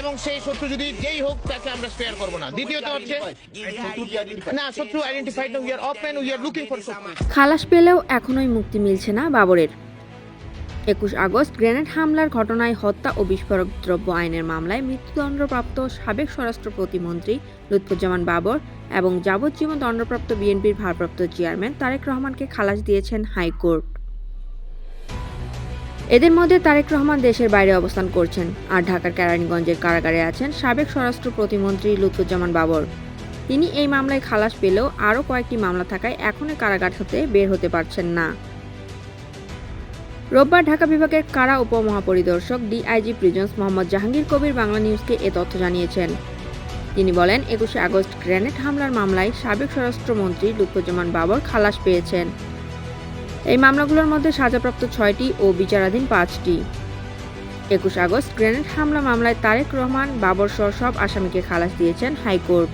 এবং সেই শত্রু যদি যেই হোক, তাকে আমরা স্পেয়ার করব না। দ্বিতীয়ত হচ্ছে, না, শত্রু identified we are open we are looking for খালাস পেলেও এখনোই মুক্তি মিলছে না বাবরের। একুশ আগস্ট, গ্রেনেড হামলার ঘটনায় হত্যা ও বিস্ফোরক দ্রব্য আইনের মামলায় মৃত্যুদণ্ডপ্রাপ্ত সাবেক স্বরাষ্ট্র প্রতিমন্ত্রী লুৎফুজ্জামান বাবর এবং যাবজ্জীবন দণ্ডপ্রাপ্ত বিএনপির ভারপ্রাপ্ত চেয়ারম্যান তারেক রহমানকে খালাস দিয়েছেন হাইকোর্ট। এদের মধ্যে তারেক রহমান দেশের বাইরে অবস্থান করছেন আর ঢাকার কেরানীগঞ্জের কারাগারে আছেন সাবেক স্বরাষ্ট্র প্রতিমন্ত্রী লুৎফুজ্জামান বাবর। তিনি এই মামলায় খালাস পেলেও আরও কয়েকটি মামলা থাকায় এখনই কারাগার হতে বের হতে পারছেন না। রোববার ঢাকা বিভাগের কারা উপমহাপরিদর্শক ডিআইজি প্রিজন্স মোহাম্মদ জাহাঙ্গীর কবির বাংলা নিউজকে এ তথ্য জানিয়েছেন। তিনি বলেন, একুশে আগস্ট গ্রেনেড হামলার মামলায় সাবেক স্বরাষ্ট্রমন্ত্রী লুৎফুজ্জামান বাবর খালাস পেয়েছেন। এই মামলাগুলোর মধ্যে সাজাপ্রাপ্ত ছয়টি ও বিচারাধীন পাঁচটি। একুশ আগস্ট গ্রেনেড হামলা মামলায় তারেক রহমান বাবরসহ সব আসামিকে খালাস দিয়েছেন হাইকোর্ট।